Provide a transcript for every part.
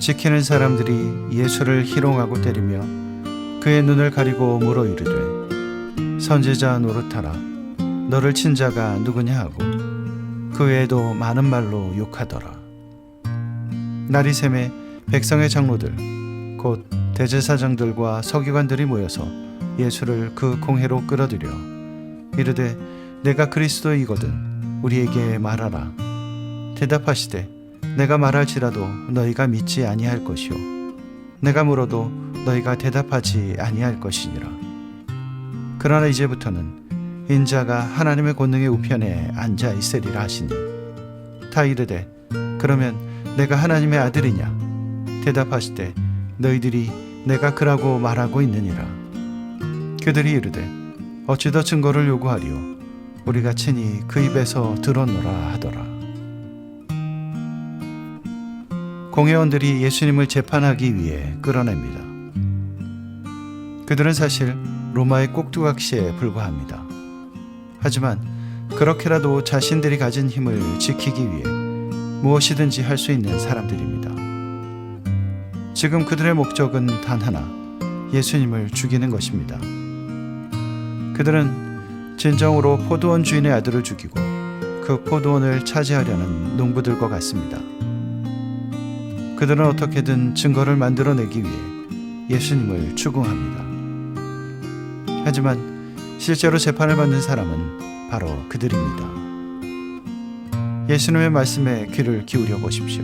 지키는 사람들이 예수를 희롱하고 때리며 그의 눈을 가리고 물어 이르되 선지자 노릇하라. 너를 친 자가 누구냐 하고 그 외에도 많은 말로 욕하더라. 날이 샘에 백성의 장로들 곧 대제사장들과 서기관들이 모여서 예수를 그 공회로 끌어들여 이르되 내가 그리스도이거든 우리에게 말하라. 대답하시되 내가 말할지라도 너희가 믿지 아니할 것이요. 내가 물어도 너희가 대답하지 아니할 것이니라. 그러나 이제부터는 인자가 하나님의 권능의 우편에 앉아 있으리라 하시니 다 이르되 그러면 내가 하나님의 아들이냐? 대답하시되 너희들이 내가 그라고 말하고 있느니라. 그들이 이르되 어찌 더 증거를 요구하리요? 우리가 친히 그 입에서 들었노라 하더라 공회원들이 예수님을 재판하기 위해 끌어냅니다. 그들은 사실 로마의 꼭두각시에 불과합니다. 하지만 그렇게라도 자신들이 가진 힘을 지키기 위해 무엇이든지 할 수 있는 사람들입니다. 지금 그들의 목적은 단 하나, 예수님을 죽이는 것입니다. 그들은 진정으로 포도원 주인의 아들을 죽이고 그 포도원을 차지하려는 농부들과 같습니다. 그들은 어떻게든 증거를 만들어내기 위해 예수님을 추궁합니다. 하지만 실제로 재판을 받는 사람은 바로 그들입니다. 예수님의 말씀에 귀를 기울여 보십시오.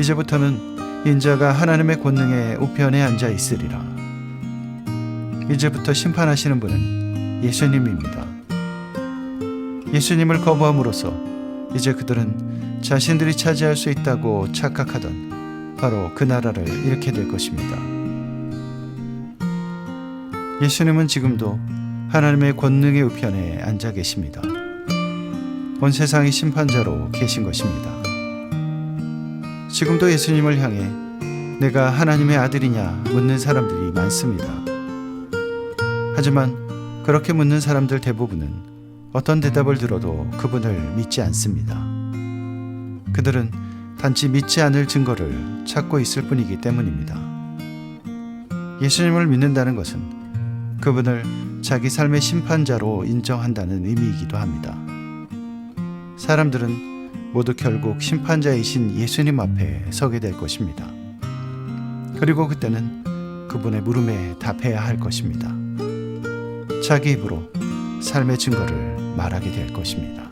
이제부터는 인자가 하나님의 권능의 우편에 앉아 있으리라. 이제부터 심판하시는 분은 예수님입니다. 예수님을 거부함으로써 이제 그들은 자신들이 차지할 수 있다고 착각하던 바로 그 나라를 잃게 될 것입니다. 예수님은 지금도 하나님의 권능의 우편에 앉아 계십니다. 온 세상의 심판자로 계신 것입니다. 지금도 예수님을 향해 내가 하나님의 아들이냐 묻는 사람들이 많습니다. 하지만 그렇게 묻는 사람들 대부분은 어떤 대답을 들어도 그분을 믿지 않습니다. 그들은 단지 믿지 않을 증거를 찾고 있을 뿐이기 때문입니다. 예수님을 믿는다는 것은 그분을 자기 삶의 심판자로 인정한다는 의미이기도 합니다. 사람들은 모두 결국 심판자이신 예수님 앞에 서게 될 것입니다. 그리고 그때는 그분의 물음에 답해야 할 것입니다. 자기 입으로 삶의 증거를 말하게 될 것입니다.